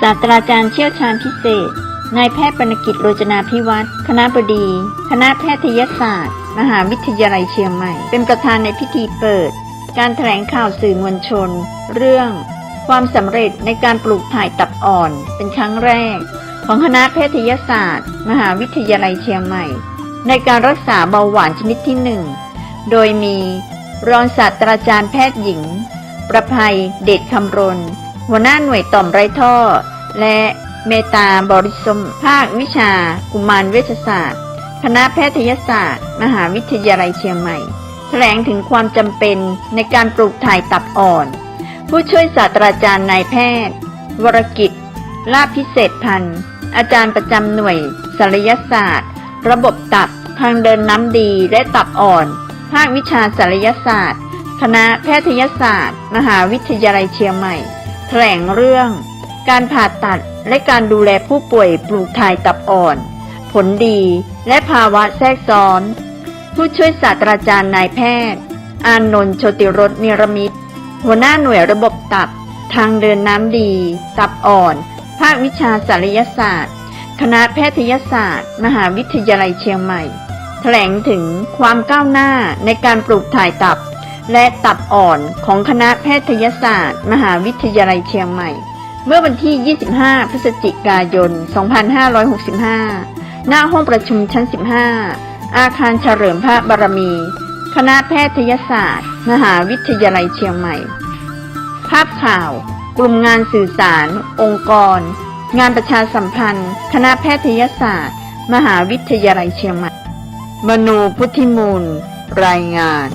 ศาสตราจารย์เชี่ยวชาญพิเศษ นายแพทย์ปนกิจโรจนาพิวัตรคณะบดี คณะแพทยศาสตร์ มหาวิทยาลัยเชียงใหม่ เป็นประธานในพิธีเปิด การแถลงข่าวสื่อมวลชน เรื่อง ความสำเร็จในการปลูกถ่ายตับอ่อน เป็นครั้งแรก ของคณะแพทยศาสตร์ มหาวิทยาลัยเชียงใหม่ ในการรักษาเบาหวานชนิดที่หนึ่งโดยมีรองศาสตราจารย์แพทย์หญิง ประภัยเดชคำรณ หัวหน้าหน่วยต่อมไรท่อ และเมตาบริสมภาควิชา กุมารเวชศาสตร์ คณะแพทยศาสตร์ มหาวิทยาลัยเชียงใหม่ แถลงถึงความจำเป็นในการปลูกถ่ายตับอ่อน ผู้ช่วยศาสตราจารย์นายแพทย์ วรกิจ ลาภพิเศษพันธ์ อาจารย์ประจำหน่วยศัลยศาสตร์ ระบบตับ ทางเดินน้ำดีและตับอ่อน ภาควิชาศัลยศาสตร์ คณะแพทยศาสตร์ มหาวิทยาลัยเชียงใหม่ แถลงเรื่อง การผ่าตัดและการดูแลผู้ป่วยปลูกถ่ายตับอ่อน ผลดีและภาวะแทรกซ้อน ผู้ช่วยศาสตราจารย์นายแพทย์ อานนท์โชติรสนิรมิตรหัวหน้าหน่วยระบบตับ ทางเดินน้ำดี ตับอ่อน ภาควิชาศัลยศาสตร์ คณะแพทยศาสตร์ มหาวิทยาลัยเชียงใหม่ แถลงถึงความก้าวหน้าในการปลูกถ่ายตับ และตับอ่อนของคณะแพทยศาสตร์ มหาวิทยาลัยเชียงใหม่ เมื่อวันที่ 25 พฤศจิกายน 2565หน้าห้องประชุมชั้น 15 อาคารเฉลิมพระบารมี คณะแพทยศาสตร์ มหาวิทยาลัยเชียงใหม่ ภาพข่าว กลุ่มงานสื่อสาร องค์กร งานประชาสัมพันธ์ คณะแพทยศาสตร์ มหาวิทยาลัยเชียงใหม่ มนูพุทธิมูล รายงาน